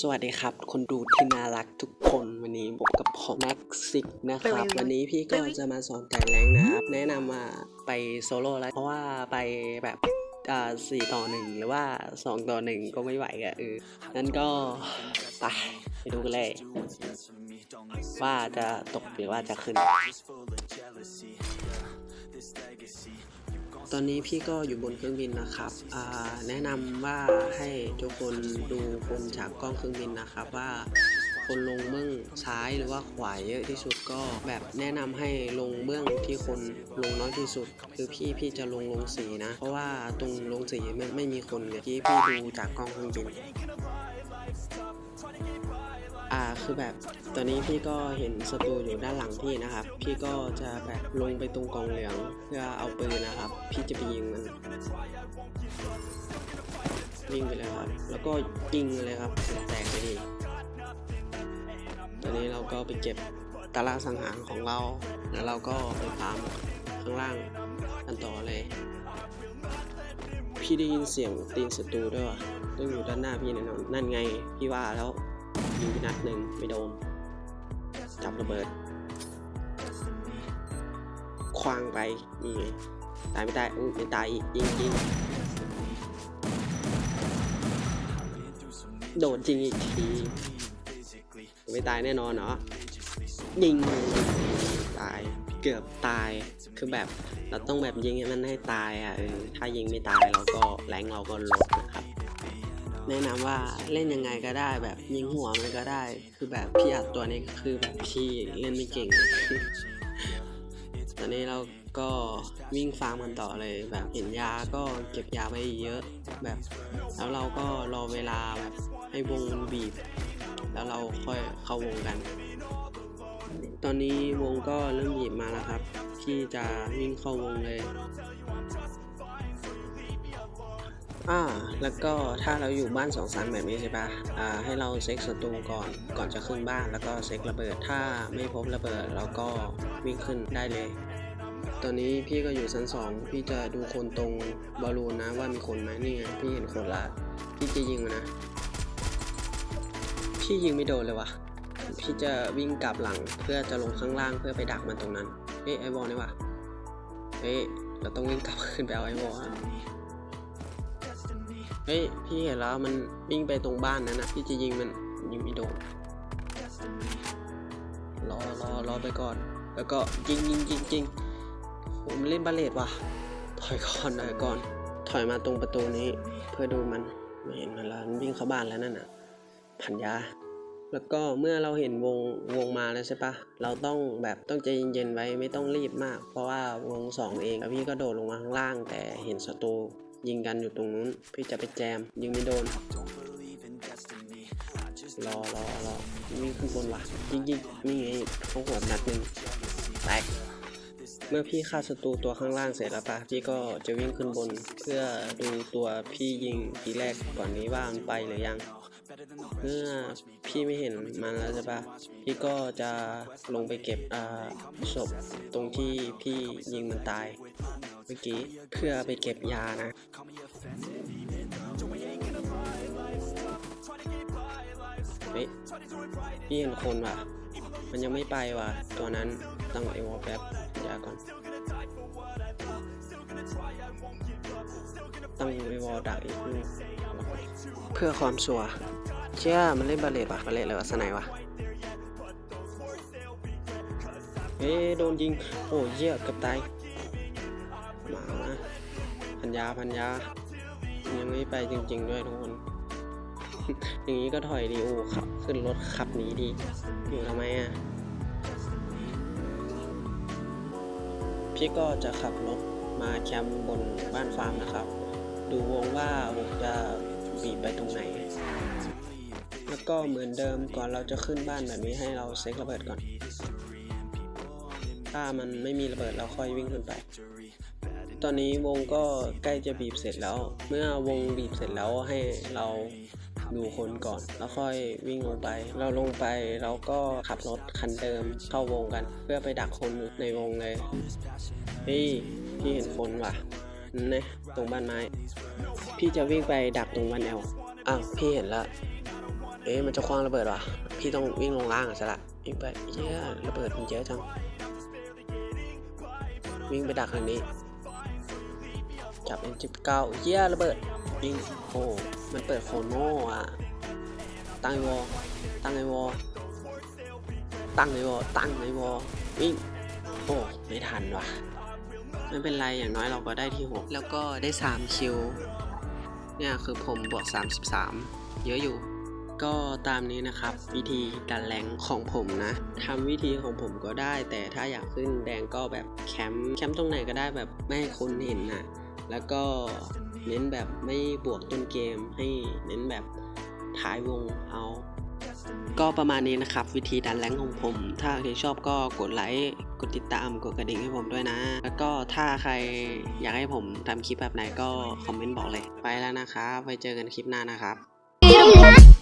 สวัสดีครับ คนดูที่น่ารักทุกคนวันนี้พบกับผมแม็กซิกนะครับ วันนี้พี่ก็จะมาสอนแต่แรงนะครับ แนะนำมาไปโซโล่แล้ว เพราะว่าไปแบบอ่าสี่ต่อหนึ่งหรือว่าสองต่อหนึ่งก็ไม่ไหวอะเออนั่นก็ไปไปดูกันเลย ว่าจะตกหรือว่าจะขึ้น ตอนนี้พี่ก็อยู่บนเครื่องบินนะครับ แนะนำว่าให้ทุกคนดูคนจากกล้องเครื่องบินนะครับว่าคนลงเบื้องซ้ายหรือว่าขวาเยอะที่สุดก็แบบแนะนำให้ลงเบื้องที่คนลงน้อยที่สุด คือพี่พี่จะลงลงสีนะ เพราะว่าตรงลงสีไม่ไม่มีคนเลยที่พี่ดูจากกล้องเครื่องบิน อ่าคือแบบตอนนี้พี่ก็เห็นศัตรูอยู่ด้านหลังพี่นะครับ พี่ก็จะแบบลงไปตรงกองเหลืองเพื่อเอาปืนนะครับ พี่จะไปยิงมันวิ่งไปเลยครับ แล้วก็ยิงเลยครับแตกไปดีตอนนี้เราก็ไปเก็บตารางสังหารของเรา แล้วเราก็ไปฟาร์มข้างล่างกันต่อเลย พี่ได้ยินเสียงตีนศัตรูด้วยว่ะต้องอยู่ด้านหน้าพี่แน่นอนนั่นไงพี่ว่าแล้ว ยิงไปนัดหนึ่งไม่โดนจับระเบิด คว้างไปนี่ไงตายไม่ตายอุ้ยตายอีกยิงยิงโดนจริงอีกทีไม่ตายแน่นอนเนาะยิงตายเกือบตายคือแบบเราต้องแบบยิงให้มันให้ตายอะเออถ้ายิงไม่ตายเราก็แรงเราก็ลดนะครับ แนะนำว่าเล่นยังไงก็ได้แบบยิงหัวมันก็ได้ คือแบบพี่อัดตัวนี้คือแบบพี่เล่นไม่เก่ง ตอนนี้เราก็วิ่งฟาร์มกันต่อเลย แบบเห็นยาก็เก็บยาไปเยอะแบบ แล้วเราก็รอเวลาแบบให้วงมันบีบ แล้วเราค่อยเข้าวงกัน ตอนนี้วงก็เริ่มหยิบมาแล้วครับ ที่จะวิ่งเข้าวงเลย อ่าแล้วก็ถ้าเราอยู่บ้านสองสันแบบนี้ใช่ปะอ่าให้เราเซ็กศัตรูก่อนก่อนจะขึ้นบ้านแล้วก็เซ็กระเบิด ถ้าไม่พบระเบิดเราก็วิ่งขึ้นได้เลย ตอนนี้พี่ก็อยู่ชั้นสองพี่จะดูคนตรงบอลลูนนะว่ามีคนไหมนี่ไงพี่เห็นคนละพี่จะยิงมันนะ พี่ยิงไม่โดนเลยวะพี่จะวิ่งกลับหลังเพื่อจะลงข้างล่างเพื่อไปดักมันตรงนั้นเฮ้ยไอวอลนี่วะเฮ้ยเราต้องวิ่งกลับขึ้นไปเอาไอวอล เฮ้ยพี่เห็นแล้วมันวิ่งไปตรงบ้านนั้นนะพี่จะยิงมันยิงไม่โดนรอรอรอไปก่อน แล้วก็ยิงยิงยิงยิงผมเล่นบาเลตว่ะถอยก่อนถอยก่อน ถอยมาตรงประตูนี้ เพื่อดูมันไม่เห็นมันแล้วมันวิ่งเข้าบ้านแล้วนั่นน่ะพันยาแล้วก็เมื่อเราเห็นวงวงมาแล้วใช่ปะเราต้องแบบต้องใจเย็นๆไว้ไม่ต้องรีบมาก เพราะว่าวงสองเองแล้วพี่ก็โดดลงมาข้างล่าง แต่เห็นศัตรู ยิงกันอยู่ตรงนู้น พี่จะไปแจม ยิงไม่โดน รอรอรอวิ่งขึ้นบนว่ะยิงยิงนี่ไงเขาหัวนัดหนึ่งแตกเมื่อพี่ฆ่าศัตรูตัวข้างล่างเสร็จแล้วปะพี่ก็จะวิ่งขึ้นบน เพื่อดูตัวพี่ยิงทีแรกก่อนนี้ว่ามันไปหรือยัง เมื่อพี่ไม่เห็นมันแล้วใช่ปะพี่ก็จะลงไปเก็บศพตรงที่พี่ยิงมันตาย เมื่อกี้เพื่อไปเก็บยานะเฮ้ยพี่เห็นคนว่ะ มันยังไม่ไปว่ะ ตัวนั้นต้องไอวอลแป๊บยาก่อนตั้งไอวอลดักอีกเพื่อความชัวร์เชื่อมันเล่นบาเลตว่ะบาเลตเลยวะสไนวะเฮ้ยโดนยิง โอ้เหี้ยเกือบตาย มานะพันยาพันยายังไม่ไปจริง ๆ ด้วยทุกคน อย่างนี้ก็ถอยดีโอ้ขับ ขึ้นรถขับหนีดีอยู่ทำไมอะ พี่ก็จะขับรถมาแคมป์บนบ้านฟาร์มนะครับ ดูวงว่าวงจะบีบไปตรงไหน แล้วก็เหมือนเดิมก่อนเราจะขึ้นบ้านแบบนี้ให้เราเซ็กระเบิดก่อน ถ้ามันไม่มีระเบิดเราค่อยวิ่งขึ้นไป ตอนนี้วงก็ใกล้จะบีบเสร็จแล้ว เมื่อวงบีบเสร็จแล้วให้เราดูคนก่อน แล้วค่อยวิ่งลงไป เราลงไปเราก็ขับรถคันเดิมเข้าวงกัน เพื่อไปดักคนในวงเลยเฮ้ยพี่เห็นคนว่ะนั่นะตรงบ้านไม้ พี่จะวิ่งไปดักตรงบ้านแอลอ้าวพี่เห็นละเอ๊ะมันจะคว้างระเบิดว่ะ พี่ต้องวิ่งลงล่างอะสละวิ่งไปเย้ยระเบิดมันเยอะจังวิ่งไปดักทางนี้ จับ M19 เย้ยระเบิดยิงโอ้มันเปิดโคโน่อะตั้งไอวอลตั้งไอวอลตั้งไอวอลตั้งไอวอลวิ่งโอ้ไม่ทันว่ะไม่เป็นไรอย่างน้อยเราก็ได้ที่ 6 แล้วก็ได้ 3 คิว เนี่ยคือผมบวก 33 เยอะอยู่ ก็ตามนี้นะครับ วิธีดันแรงของผมนะทำวิธีของผมก็ได้ แต่ถ้าอยากขึ้นแดงก็แบบแคมป์แคมป์ตรงไหนก็ได้แบบไม่ให้คนเห็นนะ แล้วก็เน้นแบบไม่บวกต้นเกมให้เน้นแบบท้ายวงเอา ก็ประมาณนี้นะครับ วิธีดันแรงของผม ถ้าใครชอบก็กดไลค์ กดติดตาม กดกระดิ่งให้ผมด้วยนะ แล้วก็ถ้าใครอยากให้ผมทำคลิปแบบไหนก็คอมเมนต์บอกเลย ไปแล้วนะครับไว้เจอกันคลิปหน้านะครับ